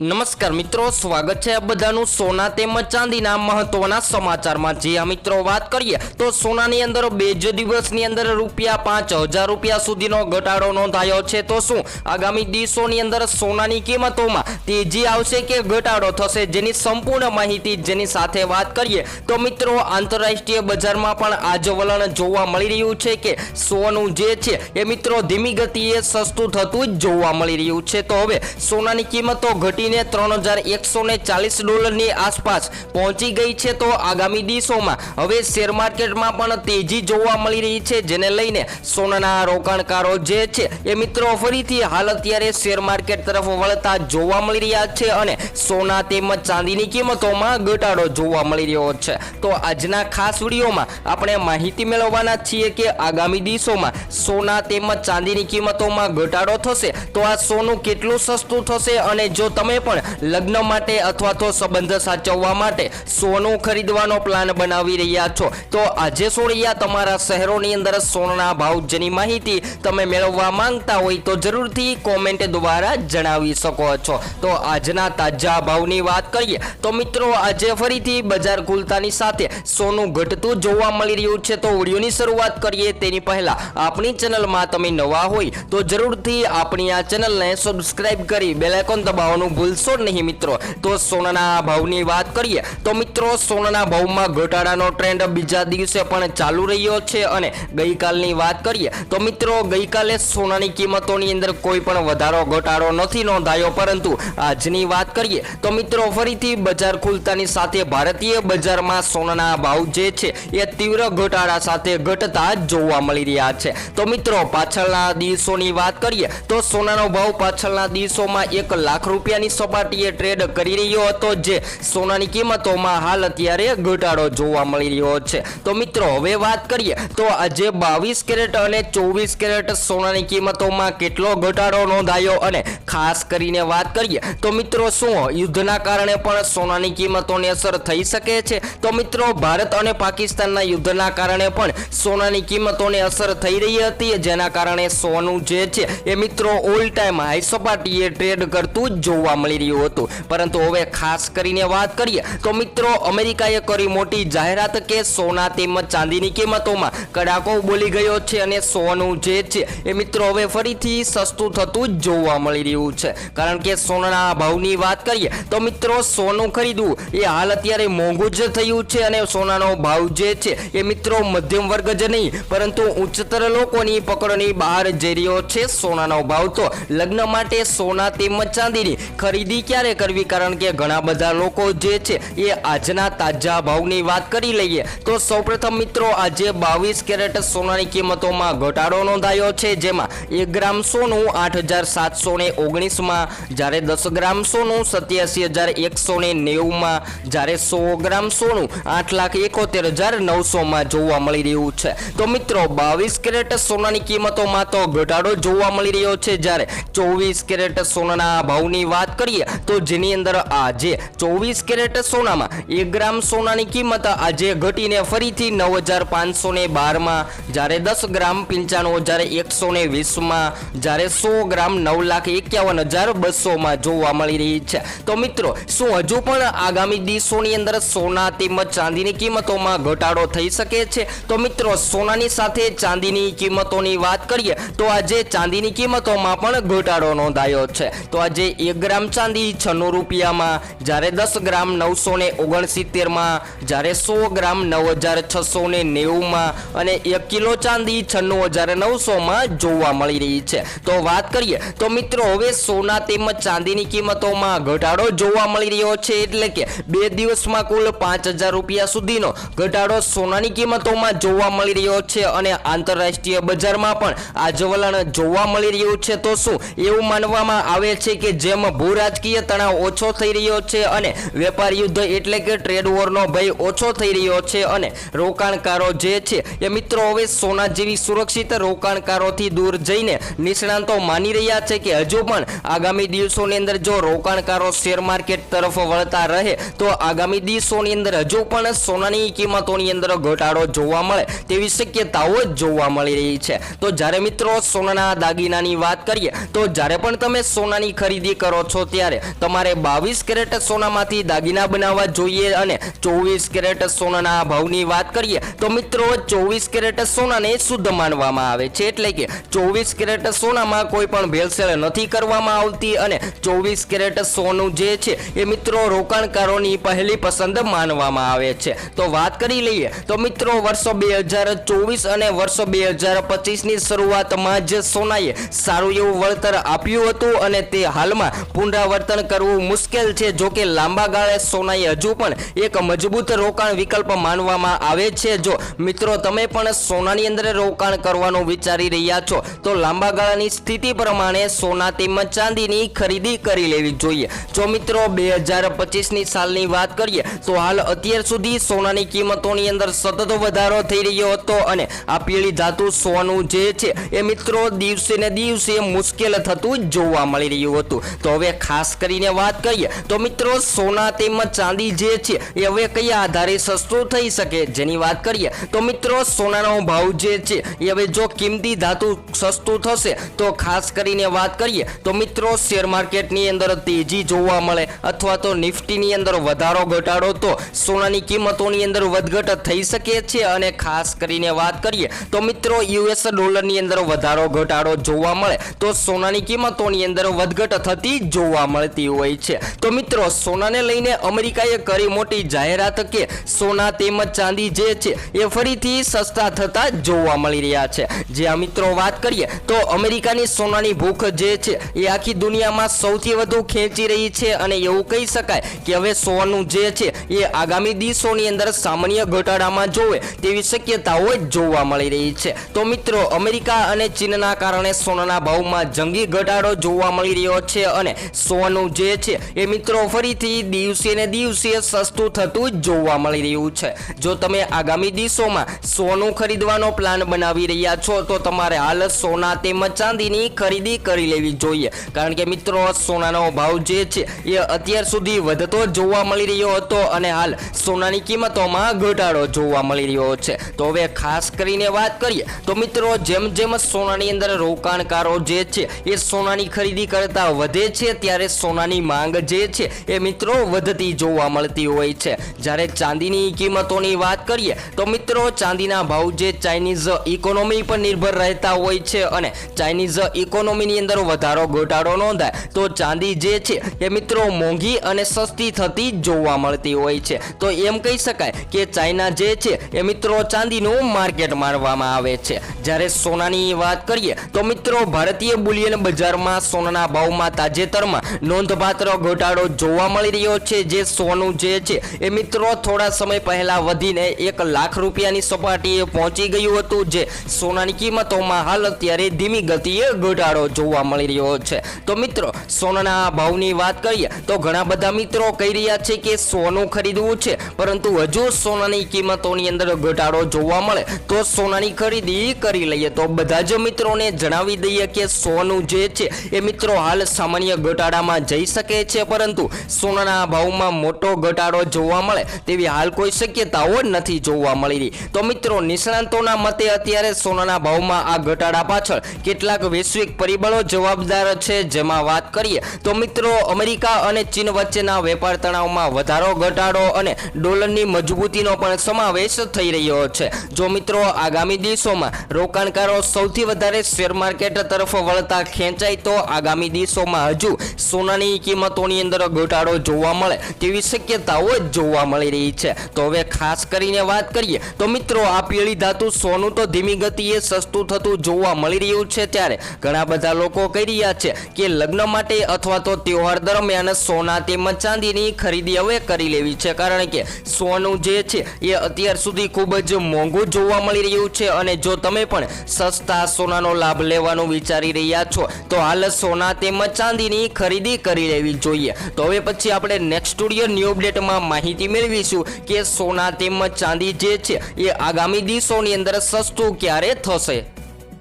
નમસ્કાર મિત્રો, સ્વાગત છે બધાનું સોના તેમજ ચાંદીના મહત્વના સમાચારમાં. જે આ મિત્રો વાત કરીએ, તો સોનાની અંદર બે જ દિવસની અંદર રૂપિયા પાંચ હજાર રૂપિયા સુધીનો ઘટાડો નોંધાયો છે. તો શું, આગામી દિવસોની અંદર સોનાની કિંમતોમાં તેજી આવશે કે ઘટાડો થશે, જેની સંપૂર્ણ માહિતી જેની સાથે વાત કરીએ, તો મિત્રો આંતરરાષ્ટ્રીય બજારમાં પણ આજ વલણ જોવા મળી રહ્યું છે કે સોનું જે છે, એ મિત્રો ધીમી ગતિએ સસ્તું થતું જ જોવા મળી રહ્યું છે. તો હવે, સોનાની કિંમતો ઘટીને ત્રણ હજાર એકસો ચાલીસ ડોલરની આસપાસ પહોંચી ગઈ છે તો આગામી દિવસોમાં હવે શેર માર્કેટમાં પણ તેજી જોવા મળી રહી છે, જેને લઈને સોનાના રોકાણકારો જે છે એ મિત્રો ફરીથી હાલ અત્યારે શેર માર્કેટ તરફ વળતા જોવા મળી રહ્યા છે અને સોના તેમજ ચાંદીની કિંમતોમાં ઘટાડો જોવા મળી રહ્યો છે. તો આજના ખાસ વિડીયોમાં આપણે માહિતી મેળવવાના છીએ કે આગામી દિવસોમાં સોના તેમજ ચાંદીની કિંમતોમાં ઘટાડો થશે તો આ સોનું કેટલું સસ્તું થશે અને જો તમે પણ લગ્ન માટે અથવા તો સંબંધ સાચવવા માટે સોનું ખરીદવાનો પ્લાન બનાવી રહ્યા છો. તો આજે સોળિયા તમારા શહેરોની અંદર સોનાના ભાવ જેની માહિતી તમે મેળવવા માંગતા હોય તો જરૂરથી કોમેન્ટ દ્વારા જણાવી શકો છો. તો આજના તાજા ભાવની વાત કરીએ તો મિત્રો આજે ફરીથી બજાર ખુલતાની સાથે સોનું ઘટતું જોવા મળી રહ્યું છે. તો ઓડિયોની શરૂઆત કરીએ તેની પહેલા આપણી ચેનલમાં તમે નવા હોય તો જરૂરથી આપણી આ ચેનલને સબસ્ક્રાઈબ કરી બેલાઇકોન દબાવવાનું દબાવવાનું ભૂલશો નહીં મિત્રો. તો સોનાના ભાવની વાત કરીએ, તો મિત્રો સોનાના ભાવમાં ઘટાડાનો ટ્રેન્ડ બીજા દિવસે પણ ચાલુ રહ્યો છે અને ગઈકાલની વાત કરીએ, તો મિત્રો ગઈકાલે સોનાની કિંમતોની અંદર કોઈ પણ વધારો, ઘટાડો નથી નોંધાયો. પરંતુ આજની વાત કરીએ, તો મિત્રો ફરીથી બજાર ખુલતાની સાથે ભારતીય બજારમાં સોનાના ભાવ જે છે એ તીવ્ર ઘટાડા સાથે ઘટતા જોવા મળી રહ્યા છે. તો મિત્રો પાછળના દિવસોની વાત કરીએ, તો સોનાનો ભાવ પાછળના દિવસોમાં એક લાખ રૂપિયાની સપાટીએ ટ્રેડ કરી રહ્યો હતો જે સોનાની કિંમતોમાં હાલ અત્યારે ઘટાડો જોવા મળી રહ્યો છે. તો મિત્રો, હવે વાત કરીએ, તો આજે બાવીસ કેરેટ અને ચોવીસ કેરેટ સોનાની કિંમતોમાં કેટલો ઘટાડો નોંધાયો અને ખાસ કરીને વાત કરીએ, તો મિત્રો શું, યુદ્ધના કારણે પણ સોનાની કિંમતોની અસર થઈ શકે છે? તો મિત્રો, ભારત અને પાકિસ્તાનના યુદ્ધના કારણે પણ સોનાની કિંમતોને અસર થઈ રહી હતી, જેના કારણે સોનું જે છે એ મિત્રો ઓલ ટાઈમ હાઈ સપાટીએ ટ્રેડ કરતું જોવા મળી રહ્યું હતું. પરંતુ હવે ખાસ કરીને વાત કરીએ તો મિત્રો, અમેરિકાએ કરી મોટી જાહેરાત કે સોના તેમજ ચાંદીની કિંમતોમાં કડાકો બોલી ગયો છે અને સોનું જે છે એ મિત્રો હવે ફરીથી સસ્તું થતું જોવા મળી રહ્યું છે. કારણ કે સોનાના ભાવની વાત કરીએ તો મિત્રો, સોનું ખરીદવું એ હાલ અત્યારે મોંઘું જ થયું છે અને સોનાનો ભાવ જે છે એ મિત્રો મધ્યમ વર્ગ જ નહીં, પરંતુ ઉચ્ચતર લોકોની પકડની બહાર જઈ રહ્યો છે સોનાનો ભાવ. તો લગ્ન માટે સોના તેમજ ચાંદીની ખરીદી ક્યારે કરવી? કારણ કે ઘણા બધા લોકો જે છે એ આજના તાજા ભાવની વાત કરી લઈએ. તો સૌપ્રથમ મિત્રો, આજે બાવીસ કેરેટ સોનાની કિંમતોમાં ઘટાડો નોંધાયો છે. જેમાં એક ગ્રામ સોનું આઠ હજાર સાતસો ને ઓગણીસમાં, જ્યારે દસ ગ્રામ સોનું સત્યાસી હજાર એકસો ને નેવુંમાં જ્યારે સો ગ્રામ સોનું આઠ લાખ એકોતેર હજાર નવસોમાં જોવા મળી રહ્યું છે. તો મિત્રો, બાવીસ કેરેટ સોનાની કિંમતોમાં તો ઘટાડો જોવા મળી રહ્યો છે. જ્યારે ચોવીસ કેરેટ સોનાના ભાવની વાત કરીએ, તો જેની અંદર આજે ચોવીસ કેરેટ સોનામાં એક ગ્રામ સોનાની કિંમત આજે ઘટીને ફરીથી નવ હજાર પાંચસો ને બારમાં, જ્યારે દસ ગ્રામ પંચાણું હજાર એકસો ને વીસમાં, જ્યારે સો ગ્રામ નવ લાખ એકાવન હજાર બસોમાં જોવા મળી રહી છે. તો મિત્રો, શું હજુ પણ આગામી દિવસોની અંદર સોના તેમજ ચાંદીની કિંમતોમાં ઘટાડો થઈ શકે છે? તો મિત્રો, સોનાની સાથે ચાંદીની કિંમતોની વાત કરીએ, તો આજે ચાંદીની કિંમતોમાં પણ ઘટાડો નોંધાયો છે. તો આજે એક ગ્રામ ચાંદી છન્નું રૂપિયામાં, જ્યારે દસ ગ્રામ નવસો ને ઓગણસિત્તેરમાં, જ્યારે સો ગ્રામ નવ હજાર છસો ને નેવુંમાં અને એક કિલો ચાંદી છન્નું હજાર નવસોમાં જોવા મળી રહી છે. તો વાત કરીએ, તો મિત્રો, હવે સોના તેમજ ચાંદીની કિંમતોમાં ઘટાડો જોવા મળી રહ્યો છે એટલે કે બે દિવસમાં કુલ પાંચ હજાર રૂપિયા સુધીનો ઘટાડો સોનાની કિંમતોમાં જોવા મળી રહ્યો છે અને આંતરરાષ્ટ્રીય બજારમાં પણ આજ વલણ જોવા મળી રહ્યું છે. તો શું એવું માનવામાં આવે છે કે જેમ ભૂ રાજકીય તણાવ ઓછો થઈ રહ્યો છે અને વેપાર યુદ્ધ એટલે કે ટ્રેડ વોરનો ભય ઓછો થઈ રહ્યો છે અને રોકાણકારો જે છે એ મિત્રો હવે સોના જેવી સુરક્ષિત રોકાણકારોથી દૂર જઈને નિષ્ણાંતો માની રહ્યા છે કે હજુ પણ આગામી દિવસોની અંદર જો રોકાણકારો શેર માર્કેટ તરફ વળતા રહે, તો આગામી દિવસોની અંદર હજુ પણ સોનાની કિંમતોની અંદર ઘટાડો જોવા મળે તેવી શક્યતાઓ જ જોવા મળી રહી છે. તો જ્યારે મિત્રો સોનાના દાગીનાની વાત કરીએ, તો જ્યારે પણ તમે સોનાની ખરીદી કરો છો ત્યારે તમારે બાવીસ કેરેટ સોનામાંથી દાગીના બનાવવા જોઈએ અને ચોવીસ કેરેટ સોનાના ભાવની વાત કરીએ તો મિત્રો, ચોવીસ કેરેટ સોનાને શુદ્ધ માનવામાં આવે છે. એટલે કે ચોવીસ કેરેટ સોનામાં કોઈ પણ ભેળસેળ નથી કરવામાં આવતી અને ચોવીસ કેરેટ સોનું જે છે એ મિત્રો રોકાણકારોની પહેલી પસંદ માનવામાં આવે છે. તો વાત કરી લઈએ તો મિત્રો, વર્ષો બે હજાર ચોવીસ અને વર્ષો બે હજાર પચીસની શરૂઆતમાં જ સોનાએ સારું એવું વળતર આપ્યું હતું અને તે હાલમાં પુનરાવર્તન કરવું મુશ્કેલ છે. જો કે લાંબા ગાળે સોનાએ હજુ પણ એક મજબૂત રોકાણ વિકલ્પ માનવામાં આવે છે. જો મિત્રો, તમે પણ સોનાની અંદર રોકાણ કરવાનું વિચારી રહ્યા છો, તો લાંબા ગાળાની સ્થિતિ પ્રમાણે સોના તેમજ ચાંદીની ખરીદી કરી લેવી જોઈએ. જો મિત્રો, બે હજાર પચીસની સાલની વાત કરીએ, તો હાલ અત્યાર સુધી સોનાની કિંમતોની અંદર સતત વધારો થઈ રહ્યો હતો અને આ પીળી ધાતુ સોનું જે છે, એ મિત્રો, દિવસે ને દિવસે મુશ્કેલ થતું જોવા મળી રહ્યું હતું. તો હવે ખાસ કરીને વાત કરીએ તો મિત્રો, સોના તેમજ ચાંદી જે છે, એ હવે કયા આધારે સસ્તું થઈ શકે જેની વાત કરીએ તો મિત્રો, સોનાનો ભાવ જે છે, એ હવે જો કિંમતી ધાતુ સસ્તું થશે તો ખાસ કરીને વાત કરીએ તો મિત્રો, શેર માર્કેટની અંદર તેજી જોવા મળે અથવા તો નિફ્ટીની અંદર વધારો ઘટાડો તો સોનાની કિંમતોની અંદર વધઘટ થઈ શકે છે અને ખાસ કરીને વાત કરીએ તો મિત્રો, યુએસ ડોલરની અંદર વધારો ઘટાડો જોવા મળે તો સોનાની કિંમતોની અંદર વધઘટ થતી જોવા મળતી હોય છે. તો મિત્રો, સોનાને લઈને અમેરિકાએ કરી મોટી જાહેરાત કે સોના તેમજ ચાંદી જે છે, એ ફરીથી સસ્તા થતા જોવા મળી રહ્યા છે. જે આ મિત્રો વાત કરીએ, તો અમેરિકાની સોનાની ભૂખ જે છે, એ આખી દુનિયામાં સૌથી વધુ ખેંચી રહી છે અને એવું કહી શકાય કે હવે સોનું જે છે, એ આગામી દિવસોની અંદર સામાન્ય ઘટાડામાં જોવે તેવી શક્યતાઓ જોવા મળી રહી છે. તો મિત્રો, અમેરિકા અને ચીનના કારણે સોનાના ભાવમાં જંગી ઘટાડો જોવા મળી રહ્યો છે અને સોનું જે છે એ મિત્રો ફરીથી દિવસે ને દિવસે સસ્તું થતું જોવા મળી રહ્યું છે. જો તમે આગામી દિવસોમાં સોનું ખરીદવાનો પ્લાન બનાવી રહ્યા છો, તો તમારે હાલ સોના તેમજ ચાંદીની ખરીદી કરી લેવી જોઈએ. કારણ કે મિત્રો, સોનાનો ભાવ જે છે એ અત્યાર સુધી વધતો જોવા મળી રહ્યો હતો અને હાલ સોનાની કિંમતોમાં ઘટાડો જોવા મળી રહ્યો છે. તો હવે ખાસ કરીને વાત કરીએ, તો મિત્રો, જેમ જેમ સોનાની અંદર રોકાણકારો જે છે એ સોનાની ખરીદી કરતા વધે છે ત્યારે સોનાની માંગ જે છે એ મિત્રો વધતી જોવા મળતી હોય છે. જ્યારે ચાંદીની કિંમતોની વાત કરીએ, તો મિત્રો ચાંદીના ભાવ જે ચાઇનીઝ ઇકોનોમી પર નિર્ભર રહેતા હોય છે અને ચાઇનીઝ ઇકોનોમીની અંદર વધારો ઘટાડો નોંધાય, તો ચાંદી જે છે એ મિત્રો મોંઘી અને સસ્તી થતી જોવા મળતી હોય છે. તો એમ કહી શકાય કે ચાઇના જે છે એ મિત્રો ચાંદીનું માર્કેટ મારવામાં આવે છે. જ્યારે સોનાની વાત કરીએ, તો મિત્રો ભારતીય બુલિયન બજારમાં સોનાના ભાવમાં તાજેતરમાં નોંધપાત્ર ઘટાડો જોવા મળી રહ્યો છે, જે સોનું જે છે, એ મિત્રો થોડા સમય પહેલા વધીને એક લાખ રૂપિયાની સપાટીએ પહોંચી ગયું હતું, જે સોનાની કિંમતોમાં હાલ અત્યારે ધીમી ગતિએ ઘટાડો જોવા મળી રહ્યો છે. તો મિત્રો, સોનાના ભાવની વાત કરીએ, તો ઘણા બધા મિત્રો કહી રહ્યા છે કે સોનું ખરીદવું છે, પરંતુ હજુ સોનાની કિંમતોની અંદર ઘટાડો જોવા મળે, તો સોનાની ખરીદી કરી લઈએ. તો બધા જ મિત્રોને જણાવી દઈએ કે સોનું જે છે, એ મિત્રો હાલ સામાન્ય ઘટાડામાં જઈ શકે છે, પરંતુ સોનાના ભાવમાં મોટો ઘટાડો જોવા મળે તેવી હાલ કોઈ શક્યતાઓ નથી જોવા મળી રહી તો મિત્રો, નિષ્ણાંતોના મતે અત્યારે સોનાના ભાવમાં આ ઘટાડા પાછળ કેટલાક વૈશ્વિક પરિબળો જવાબદાર છે જેમાં વાત કરીએ તો મિત્રો, અમેરિકા અને ચીન વચ્ચેના વેપાર તણાવમાં વધારો, ઘટાડો અને ડોલરની મજબૂતીનો પણ સમાવેશ થઈ રહ્યો છે. જો મિત્રો, આગામી દિવસોમાં રોકાણકારો સૌથી વધારે શેર માર્કેટ તરફ વળતા ખેંચાય, તો આગામી દિવસોમાં હજુ સોનાની કિંમતોની અંદર ઘટાડો જોવા મળે તેવી શક્યતાઓ જ જોવા મળી રહી છે. તો હવે ખાસ કરીને વાત કરીએ તો મિત્રો, આ પીળી ધાતુ સોનું તો ધીમી ગતિએ સસ્તું થતું જોવા મળી રહ્યું છે ત્યારે ઘણા બધા લોકો કહી રહ્યા છે કે લગ્ન માટે અથવા તો તહેવાર દરમિયાન સોના તેમજ ચાંદીની ખરીદી હવે કરી લેવી છે. કારણ કે સોનું જે છે એ અત્યાર સુધી ખૂબ જ મોંઘું જોવા મળી રહ્યું છે અને જો તમે પણ સસ્તા સોનાનો લાભ લેવાનું વિચારી રહ્યા છો, તો હાલ સોના તેમજ ચાંદીની ખરીદી કરી લેવી જોઈએ. તો હવે પછી આપણે નેક્સ્ટ સ્ટુડિયો ન્યૂ અપડેટમાં માહિતી મેળવીશું કે સોના તેમજ ચાંદી જે છે, એ આગામી દિવસોની અંદર સસ્તું ક્યારે થશે?